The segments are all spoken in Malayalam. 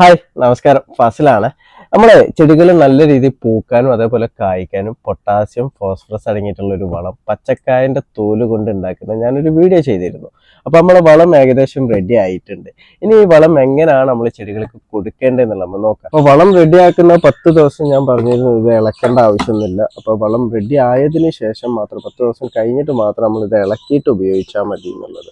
ഹായ് നമസ്കാരം. ഫാസിലാണ്. നമ്മളെ ചെടികൾ നല്ല രീതിയിൽ പൂക്കാനും അതേപോലെ കായ്ക്കാനും പൊട്ടാസ്യം ഫോസ്ഫറസ് അടങ്ങിയിട്ടുള്ള ഒരു വളം പച്ചക്കായന്റെ തോൽ കൊണ്ട് ഉണ്ടാക്കുന്ന ഞാനൊരു വീഡിയോ ചെയ്തിരുന്നു. അപ്പൊ നമ്മളെ വളം ഏകദേശം റെഡി ആയിട്ടുണ്ട്. ഇനി ഈ വളം എങ്ങനെയാണ് നമ്മൾ ചെടികൾക്ക് കൊടുക്കേണ്ടതെന്നുള്ള നമ്മൾ നോക്കാം. അപ്പോൾ വളം റെഡിയാക്കുന്ന പത്ത് ദിവസം ഞാൻ പറഞ്ഞിരുന്നു ഇത് ഇളക്കേണ്ട ആവശ്യമൊന്നുമില്ല. അപ്പൊ വളം റെഡി ആയതിനു ശേഷം മാത്രം പത്ത് ദിവസം കഴിഞ്ഞിട്ട് മാത്രം നമ്മൾ ഇത് ഇളക്കിയിട്ട് ഉപയോഗിച്ചാൽ മതി എന്നുള്ളത്.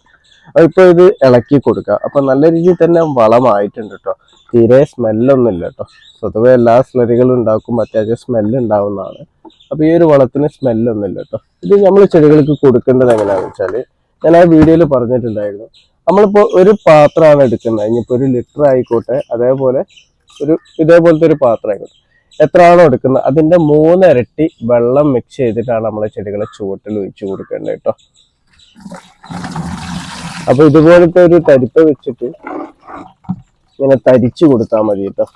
അപ്പോൾ ഇപ്പോൾ ഇത് ഇളക്കി കൊടുക്കുക അപ്പൊ നല്ല രീതിയിൽ തന്നെ വളമായിട്ടുണ്ട് കേട്ടോ തീരെ സ്മെല്ലൊന്നും ഇല്ല കേട്ടോ. സ്വതവേ എല്ലാ സ്ലറികളും ഉണ്ടാക്കുമ്പോൾ അത്യാവശ്യം സ്മെല്ല് ഉണ്ടാവുന്നതാണ്. അപ്പൊ ഈ ഒരു വളത്തിന് സ്മെല്ലൊന്നും ഇല്ല കേട്ടോ. ഇത് നമ്മൾ ചെടികൾക്ക് കൊടുക്കേണ്ടത് എങ്ങനെയാണെന്ന് വെച്ചാൽ ഞാൻ ആ വീഡിയോയിൽ പറഞ്ഞിട്ടുണ്ടായിരുന്നു. നമ്മളിപ്പോ ഒരു പാത്രമാണ് എടുക്കുന്നത്. ഇനിയിപ്പോ ഒരു ലിറ്റർ ആയിക്കോട്ടെ അതേപോലെ ഒരു ഇതേപോലത്തെ ഒരു പാത്രം ആയിക്കോട്ടെ. എത്രയാണോ എടുക്കുന്നത്? അതിന്റെ മൂന്നിരട്ടി വെള്ളം മിക്സ് ചെയ്തിട്ടാണ് നമ്മളെ ചെടികളെ ചുവട്ടിൽ ഒഴിച്ചു കൊടുക്കേണ്ടത് കേട്ടോ. അപ്പോൾ ഇതുപോലത്തെ ഒരു തരിപ്പ് വെച്ചിട്ട് ഇങ്ങനെ തരിച്ചു കൊടുത്താൽ മതി കേട്ടോ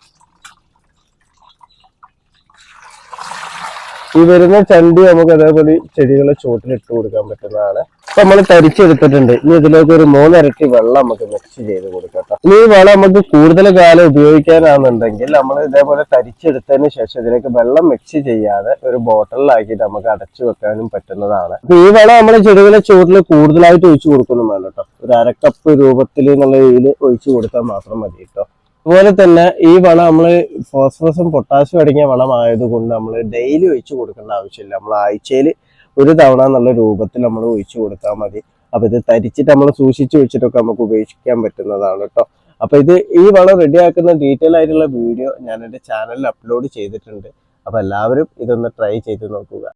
ഈ വരുന്ന ചണ്ടി നമുക്ക് അതേപോലെ ചെടികളെ ചുവട്ടിൽ ഇട്ട് കൊടുക്കാൻ പറ്റുന്നതാണ്. അപ്പൊ നമ്മൾ തരിച്ചെടുത്തിട്ടുണ്ട്. ഇനി ഇതിലേക്ക് ഒരു മൂന്നിരട്ടി വെള്ളം നമുക്ക് മിക്സ് ചെയ്ത് കൊടുക്കാം ഇനി ഈ വെള്ളം നമുക്ക് കൂടുതൽ കാലം ഉപയോഗിക്കാനാണെന്നുണ്ടെങ്കിൽ നമ്മൾ ഇതേപോലെ തരിച്ചെടുത്തതിന് ശേഷം ഇതിലേക്ക് വെള്ളം മിക്സ് ചെയ്യാതെ ഒരു ബോട്ടിലാക്കിയിട്ട് നമുക്ക് അടച്ചു വെക്കാനും പറ്റുന്നതാണ്. അപ്പൊ ഈ വെള്ളം നമ്മൾ ചെടികളെ ചുവട്ടിൽ കൂടുതലായിട്ട് ഒഴിച്ചു കൊടുക്കുന്നതാണ് കേട്ടോ ഒരു അരക്കപ്പ് രൂപത്തിൽ എന്നുള്ള രീതിയിൽ ഒഴിച്ചു കൊടുത്താൽ മാത്രം മതി കേട്ടോ അതുപോലെ തന്നെ ഈ വളം നമ്മൾ ഫോസ്ഫറസും പൊട്ടാസ്യം അടങ്ങിയ വളമായതുകൊണ്ട് നമ്മൾ ഡെയിലി ഒഴിച്ചു കൊടുക്കേണ്ട ആവശ്യമില്ല. നമ്മൾ ആഴ്ചയിൽ ഒരു തവണ എന്നുള്ള രൂപത്തിൽ നമ്മൾ ഒഴിച്ചു കൊടുത്താൽ മതി. അപ്പൊ ഇത് തരിച്ചിട്ട് നമ്മൾ സൂക്ഷിച്ചു വെച്ചിട്ടൊക്കെ നമുക്ക് ഉപയോഗിക്കാൻ പറ്റുന്നതാണ് കേട്ടോ അപ്പൊ ഇത് ഈ വളം റെഡിയാക്കുന്ന ഡീറ്റെയിൽ ആയിട്ടുള്ള വീഡിയോ ഞാൻ എന്റെ ചാനലിൽ അപ്ലോഡ് ചെയ്തിട്ടുണ്ട്. അപ്പൊ എല്ലാവരും ഇതൊന്ന് ട്രൈ ചെയ്ത് നോക്കുക.